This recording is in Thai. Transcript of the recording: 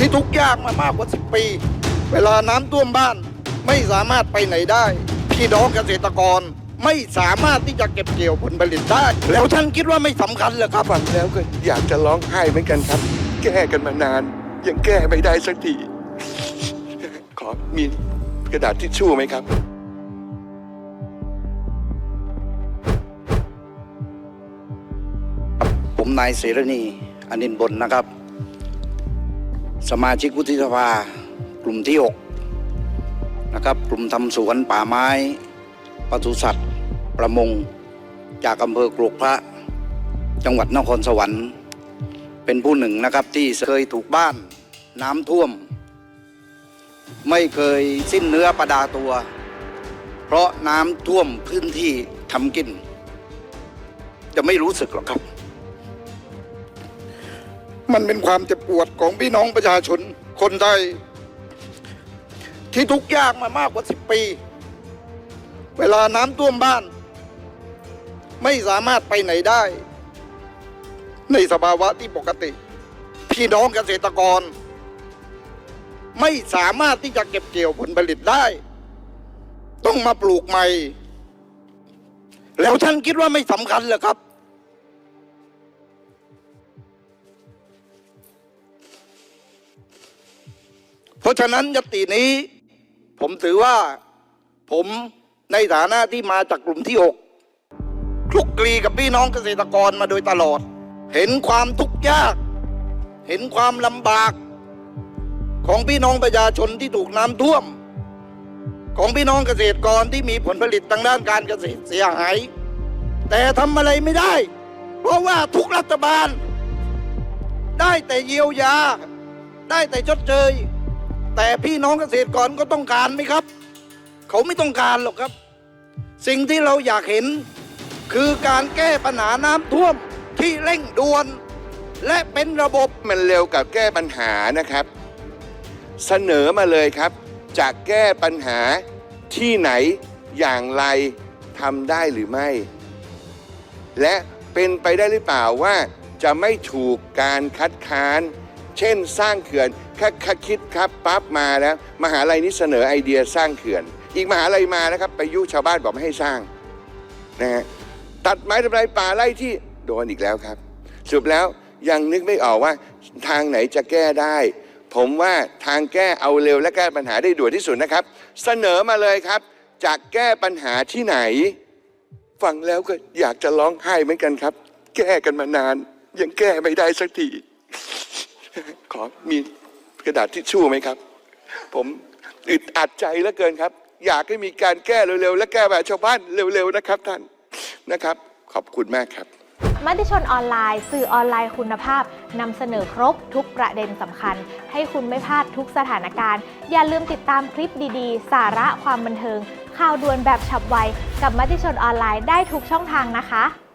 ที่ทุกข์ยากมามากกว่าสิบปี เวลาน้ำท่วมบ้านไม่สามารถไปไหนได้ พี่น้องเกษตรกรไม่สามารถที่จะเก็บเกี่ยวผลผลิตได้ แล้วท่านคิดว่าไม่สำคัญเหรอครับ ฟังแล้วก็อยากจะร้องไห้เหมือนกันครับ แก้กันมานาน ยังแก้ไม่ได้สักที ขอมีกระดาษทิชชู่ไหมครับ ผมนายเสรณีอนินท์บนนะครับ สมาชิกวุฒิสภากลุ่มที่ 6 นะครับ กลุ่มทำสวนป่าไม้ปศุสัตว์ ประมง จากอำเภอกรกพระ จังหวัดนครสวรรค์ เป็นผู้หนึ่งนะครับที่เคยถูกบ้านน้ำท่วม ไม่เคยสิ้นเนื้อประดาตัว เพราะน้ำท่วมพื้นที่ทำกิน จะไม่รู้สึกหรอกครับ มันเป็นความเจ็บปวดของพี่น้องประชาชนคนไทย ที่ทุกข์ยากมามากกว่าสิบปี เวลาน้ำท่วมบ้าน ไม่สามารถไปไหนได้ ในสภาวะที่ปกติ พี่น้องเกษตรกร ไม่สามารถที่จะเก็บเกี่ยวผลผลิตได้ ต้องมาปลูกใหม่ แล้วท่านคิดว่าไม่สำคัญเหรอครับ ราะฉะนั้นยตินี้ ผมถือว่าผมในฐานะที่มาจากกลุ่มที่หกคลุกคลีกับพี่น้องเกษตรกรมาโดยตลอด เห็นความทุกข์ยาก เห็นความลำบาก ของพี่น้องประชาชนที่ถูกน้ำท่วม ของพี่น้องเกษตรกรที่มีผลผลิตทางด้านการเกษตรเสียหาย แต่ทำอะไรไม่ได้ เพราะว่าทุกรัฐบาล ได้แต่เยียวยา ได้แต่ชดเชย แต่พี่น้องเกษตรกรก็ต้องการไหมครับ เขาไม่ต้องการหรอกครับ สิ่งที่เราอยากเห็น คือการแก้ปัญหาน้ำท่วมที่เร่งด่วน และเป็นระบบ มันเร็วกับแก้ปัญหานะครับ เสนอมาเลยครับ จะแก้ปัญหาที่ไหนอย่างไรทำได้หรือไม่ และเป็นไปได้หรือเปล่าว่าจะไม่ถูกการคัดค้าน เช่นสร้างเขื่อน แค่คคิดครับปั๊บมาแล้วมหาลัยนี้เสนอไอเดียสร้างเขื่อน อีกมหาลัยมานะครับไปยุชาวบ้านบอกไม่ให้สร้างนะฮะตัดไม้ทำลายป่าไล่ที่โดนอีกแล้วครับสรุปแล้วยังนึกไม่ออกว่าทางไหนจะแก้ได้ ผมว่าทางแก้เอาเร็วและแก้ปัญหาได้ด่วนที่สุดนะครับ เสนอมาเลยครับจะแก้ปัญหาที่ไหน ฟังแล้วก็อยากจะร้องไห้เหมือนกันครับ แก้กันมานาน ยังแก้ไม่ได้สักที ขอมี กระดาษทิชชู่ไหมครับ ผมอึดอัดใจเหลือเกินครับ อยากให้มีการแก้เร็วๆ และแก้แบบชาวบ้านเร็วๆนะครับท่านนะครับ ขอบคุณมากครับมติชนออนไลน์ สื่อออนไลน์คุณภาพนำเสนอครบทุกประเด็นสำคัญ ให้คุณไม่พลาดทุกสถานการณ์ อย่าลืมติดตามคลิปดีๆ สาระความบันเทิง ข่าวด่วนแบบฉับไว กับมติชนออนไลน์ได้ทุกช่องทางนะคะ